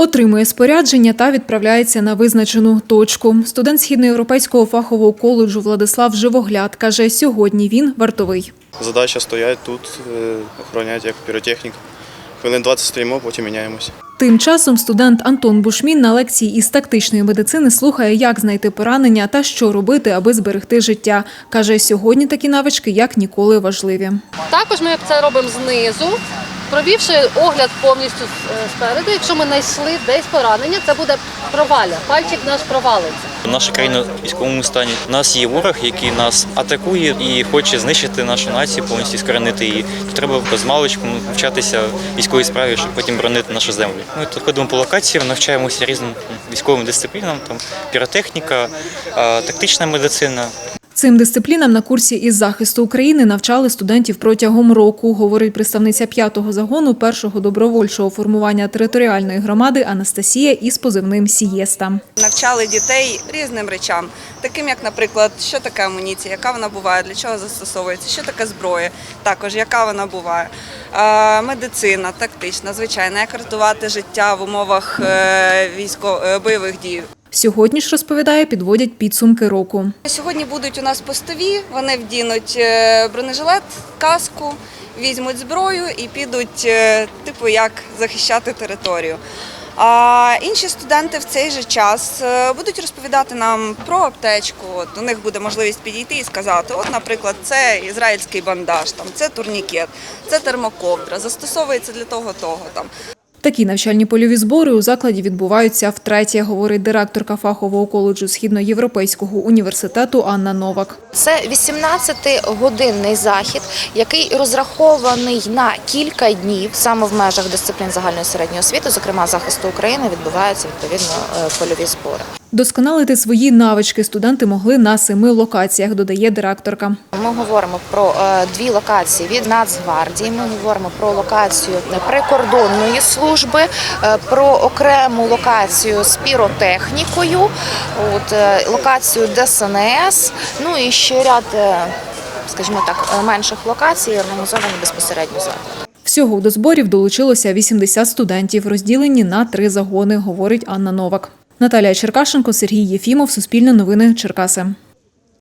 Отримує спорядження та відправляється на визначену точку. Студент східноєвропейського фахового коледжу Владислав Живогляд каже, сьогодні він вартовий. Задача стоять тут, е, охороняти як піротехнік. Хвилин 20 стоїмо, потім міняємося. Тим часом студент Антон Бушмін на лекції із тактичної медицини слухає, як знайти поранення та що робити, аби зберегти життя. Каже, сьогодні такі навички як ніколи важливі. Також ми це робимо знизу, провівши огляд повністю е, спереду. Якщо ми знайшли десь поранення, це буде проваля. Пальчик наш провалиться. Наша країна в військовому стані. У нас є ворог, який нас атакує і хоче знищити нашу націю, повністю скоренити її. Треба без маличку навчатися військовій справі, щоб потім бронити нашу землю. Ми тут ходимо по локаціям, навчаємося різним військовим дисциплінам, там піротехніка, тактична медицина. Цим дисциплінам на курсі із захисту України навчали студентів протягом року, говорить представниця п'ятого загону першого добровольчого формування територіальної громади Анастасія із позивним Сієста. Навчали дітей різним речам, таким як, наприклад, що таке амуніція, яка вона буває, для чого застосовується, що таке зброя, також яка вона буває, медицина, тактична, звичайно, як рятувати життя в умовах е, військо е, бойових дій. Сьогодні ж розповідає, підводять підсумки року. Сьогодні будуть у нас постові, вони вдінуть е, бронежилет, каску, візьмуть зброю і підуть, е, типу, як захищати територію. А інші студенти в цей же час е, будуть розповідати нам про аптечку. У них буде можливість підійти і сказати: от, наприклад, це ізраїльський бандаж, там це турнікет, це термоковдра, застосовується для того, того там. Такі навчальні польові збори у закладі відбуваються втретє, говорить директорка фахового коледжу Східноєвропейського університету Анна Новак. Це 18-годинний захід, який розрахований на кілька днів саме в межах дисциплін загальної середньої освіти, зокрема захисту України, відбуваються відповідно е, польові збори. Досконалити свої навички студенти могли на семи локаціях, додає директорка. Ми говоримо про е, дві локації від Нацгвардії. Ми говоримо про локацію прикордонної служби, е, про окрему локацію з піротехнікою, от е, локацію ДСНС. Ну і ще ряд, скажімо так, менших локацій організовані безпосередньо закладом. Всього до зборів долучилося 80 студентів, розділені на три загони, говорить Анна Новак. Наталія Черкашенко, Сергій Єфімов, Суспільне новини, Черкаси.